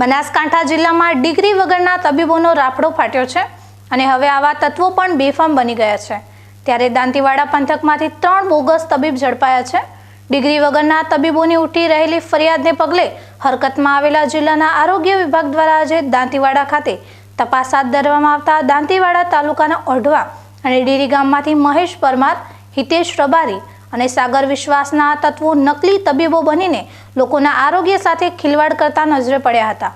બનાસકાંઠા જિલ્લામાં ડિગ્રી વગરના તબીબોનો રાફડો ફાટ્યો છે અને હવે આવા તત્વો પણ બેફામ બની ગયા છે. ત્યારે દાંતીવાડા પંથકમાંથી ત્રણ બોગસ તબીબ ઝડપાયા છે. ડિગ્રી વગરના તબીબોની ઉઠી રહેલી ફરિયાદને પગલે હરકતમાં આવેલા જિલ્લાના આરોગ્ય વિભાગ દ્વારા આજે દાંતીવાડા ખાતે તપાસ હાથ ધરવામાં આવતા દાંતીવાડા તાલુકાના ઓઢવા અને ડેરી ગામમાંથી મહેશ પરમાર, હિતેશ રબારી અને સાગર વિશ્વાસના આ તત્વો નકલી તબીબો બનીને લોકોના આરોગ્ય સાથે ખિલવાડ કરતા નજરે પડ્યા હતા.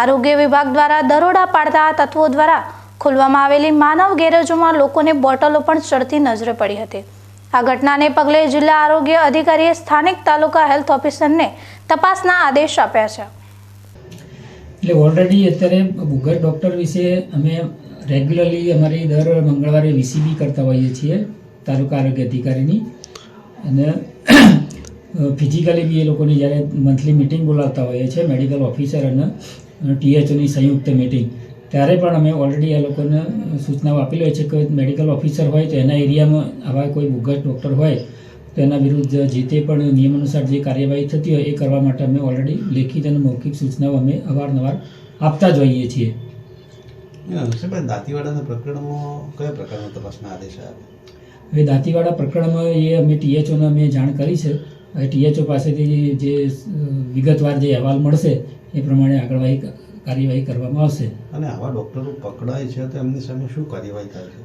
આરોગ્ય વિભાગ દ્વારા દરોડા પાડતા આ તત્વો દ્વારા ખોલવામાં આવેલી માનવ ગેરેજોમાં લોકોને બોટલો પણ ચડતી નજરે પડી હતી. આ ઘટનાને પગલે જિલ્લા આરોગ્ય અધિકારીએ સ્થાનિક તાલુકા હેલ્થ ઓફિસરને તપાસના આદેશ આપ્યા છે. એટલે ઓલરેડી અત્યારે ભૂગર ડૉક્ટર વિશે અમે રેગ્યુલરલી અમારી દર મંગળવારે વીસીબી કરતા હોઈએ છીએ, તાલુકા આરોગ્ય અધિકારીની. અને ફિઝિકલી બી એ લોકોની જ્યારે મંથલી મિટિંગ બોલાવતા હોઈએ છીએ મેડિકલ ઓફિસર અને ટીએચઓની સંયુક્ત મિટિંગ ત્યારે પણ અમે ઓલરેડી એ લોકોને સૂચનાઓ આપેલી હોય છે કે મેડિકલ ઓફિસર હોય તો એના એરિયામાં આવા કોઈ ભૂગર ડૉક્ટર હોય, તો એના વિરુદ્ધ જે તે પણ નિયમ અનુસાર જે કાર્યવાહી થતી હોય એ કરવા માટે અમે ઓલરેડી લેખિત અને મૌખિક સૂચનાઓ અમે અવારનવાર આપતા જ હોઈએ છીએ. દાંતીવાડાના પ્રકરણમાં કયા પ્રકારના તપાસના આદેશ આવ્યા? હવે દાંતીવાડા પ્રકરણમાં એ અમે ટીએચઓને અમે જાણ કરી છે. હવે ટીએચઓ પાસેથી જે વિગતવાર જે અહેવાલ મળશે એ પ્રમાણે આગળવાહી કાર્યવાહી કરવામાં આવશે. અને આવા ડૉક્ટરો પકડાય છે તો એમની સામે શું કાર્યવાહી થાય છે?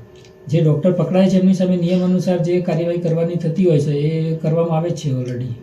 જે ડૉક્ટર પકડાય છે એમની સામે નિયમ અનુસાર જે કાર્યવાહી કરવાની થતી હોય છે એ કરવામાં આવે જ છે ઓલરેડી